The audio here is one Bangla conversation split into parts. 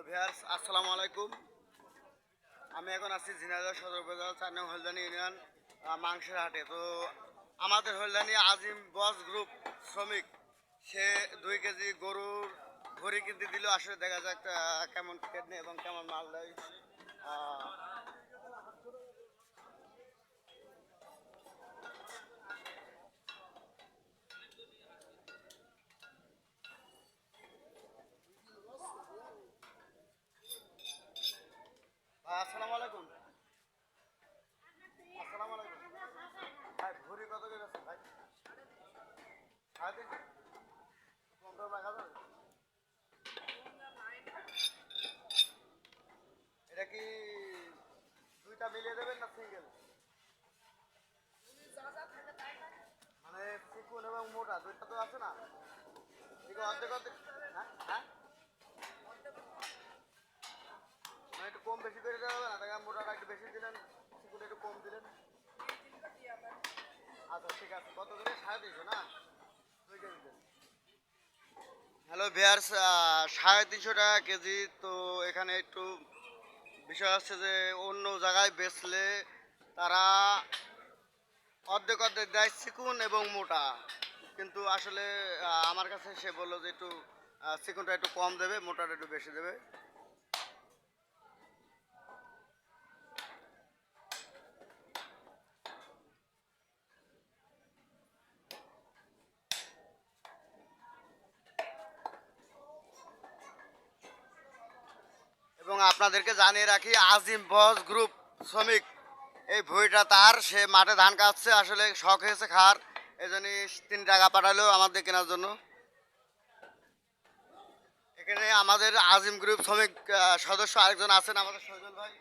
হ্যালো ভিয়ার্স আসসালামু আলাইকুম। আমি এখন আছি ঝিনাইদহ সদর উপজেলা চার নং হলদানি ইউনিয়ন মাংসের হাটে। তো আমাদের হলদানি আজিম বস গ্রুপ শ্রমিক, সে দুই কেজি গরুর ঘড়ি কিনতে দিল। আসলে দেখা যাক কেমন কেটনে এবং কেমন মাল দেয় আহ, ভাই আসসালামু আলাইকুম আসসালামু আলাইকুম ভাই ভরি কত করে আছে ভাই সাড়ে তিনশো কম দামে রাখা যাবে এটা কি দুইটা মিলিয়ে দেবেন না সিঙ্গেল মানে চিকুন এবং মোটা, দুইটা তো আছে না? অর্ধেক অর্ধেক হ্যাঁ হ্যাঁ? মানে একটু কম বেশি করে দেওয়া হবে না? দেখা মোটাটা একটু বেশি দিলেন চিকুন একটু কম দিলেন। আচ্ছা ঠিক আছে। কত করে সাড়ে তিনশো না? দুই কেজি দেন হ্যালো ভিয়ার্স সাড়ে তিনশো টাকা কেজি। তো এখানে একটু বিষয় হচ্ছে যে অন্য জায়গায় বেচলে তারা অর্ধেক অর্ধেক দেয় চিকুন এবং মোটা। কিন্তু আসলে আমার কাছে সে বলল যে একটু চিকুনটা একটু কম দেবে, মোটাটা একটু বেশি দেবে। আপনাদেরকে জানিয়ে রাখি, আজিম বস গ্রুপ শ্রমিক, এই ভুঁইটা তার, সে মাঠে ধান কাটছে, আসলে শখ হয়েছে খার এই জন্য তিন টাকা পাঠালো আমাদের কেনার জন্য। এখানে আমাদের আজিম গ্রুপ শ্রমিক সদস্য আরেকজন আছেন, আমাদের সজল ভাই।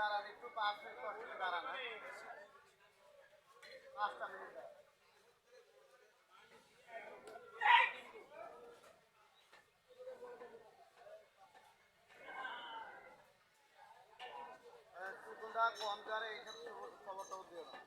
দাঁড়ান, একটু পাঁচ মিনিট কষ্ট করে দাঁড়ান হ্যাঁ? পাঁচটা মিনিট দাঁড়ান। কম করে এইসব খবর টবর দাও